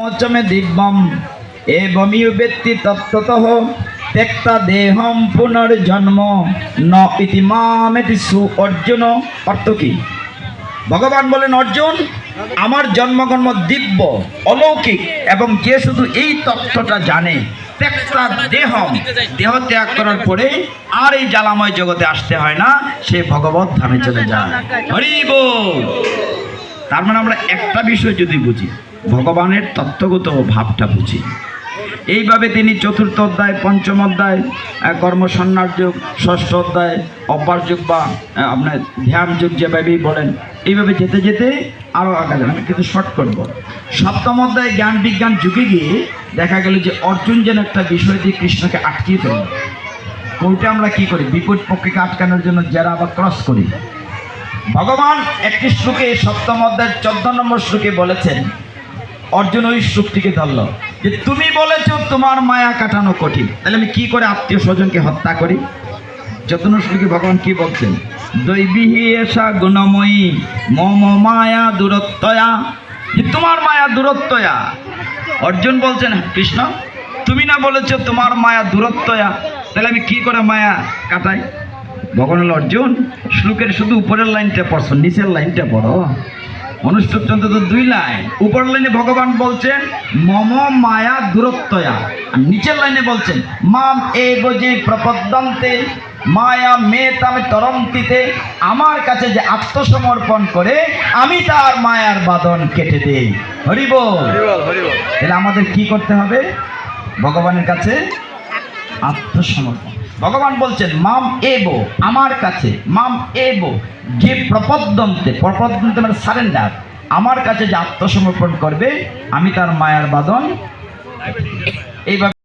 মোচমে দিব্যম। এবমিউ ব্যক্তি তত্ত্বত ত্যক্তা দেহম পুনর্জন্ম। ন ইতি মামেতি সু অর্জুন। অর্থ কি? ভগবান বলেন, অর্জুন, আমার জন্মকর্ম দিব্য, অলৌকিক এবং যে শুধু এই তত্ত্বটা জানে, ত্যক্তা দেহম। দেহ ত্যাগ করার পরে আর এই জ্বালাময় জগতে আসতে হয় না, সে ভগবত ধামে চলে যায়। হরি বল! তার মানে আমরা একটা বিষয় যদি বুঝি ভগবানের তত্ত্বগত ভাবটা বুঝি। এইভাবে তিনি চতুর্থ অধ্যায় পঞ্চম অধ্যায় আহ, কর্মসন্ন্যাস যুগ ষষ্ঠ অধ্যায় অপার যুগ বা আপনার ধ্যান যুগ যেভাবেই বলেন এইভাবে যেতে যেতে আরও আগালেন। আমি কিন্তু শর্ট করব। সপ্তম অধ্যায় জ্ঞান বিজ্ঞান যুগে গিয়ে দেখা গেল যে অর্জুন যেন একটা বিষয় দিয়ে কৃষ্ণকে আটকিয়ে ফেলল। ওইটা আমরা কি করি? বিপরীত পক্ষকে আটকানোর জন্য যারা আবার ক্রস করি। ভগবান একটি শ্লোকে, সপ্তম অধ্যায়ের চোদ্দ নম্বর শ্লোকে বলেছেন, অর্জুন ওই শ্লোকটিকে ধরল, যে তুমি বলেছ তোমার মায়া কাটানো কঠিন। তাহলে আমি কি করে আত্মীয় স্বজনকে হত্যা করি? নম্বর শ্লোকে ভগবান কি বলছেন? দৈবিহি এসা গুণময়ী, মম মায়া দূরত্বয়া। যে তোমার মায়া দূরত্বয়া। অর্জুন বলছেন, কৃষ্ণ, তুমি না বলেছ তোমার মায়া দূরত্বয়া। তাহলে আমি কি করে মায়া কাটাই? ভগবান হলো অর্জুন শ্লোকের শুধু উপরের লাইনটা পড়ছো নিচের লাইনটা পড়ো। অনুষ্ঠুপ চন্দ্র তো দুই লাইন উপরের লাইনে ভগবান বলছেন মম মায়া দূরত্বয়া। আর নিচের লাইনে বলছেন মাম এ যে প্রপদ্যন্তে মায়া মে তামে তরন্তিতে আমার কাছে যে আত্মসমর্পণ করে আমি তার মায়ার বাদন কেটে দেই। হরিব তাহলে আমাদের কি করতে হবে? ভগবানের কাছে আত্মসমর্পণ। ভগবান বলছেন, মাম এবো, আমার কাছে, মাম এবো যে প্রপদ্যন্তে। প্রপদ্যন্তে মানে সারেন্ডার আমার কাছে যে আত্মসমর্পণ করবে, আমি তার মায়ার বাদন। এইভাবে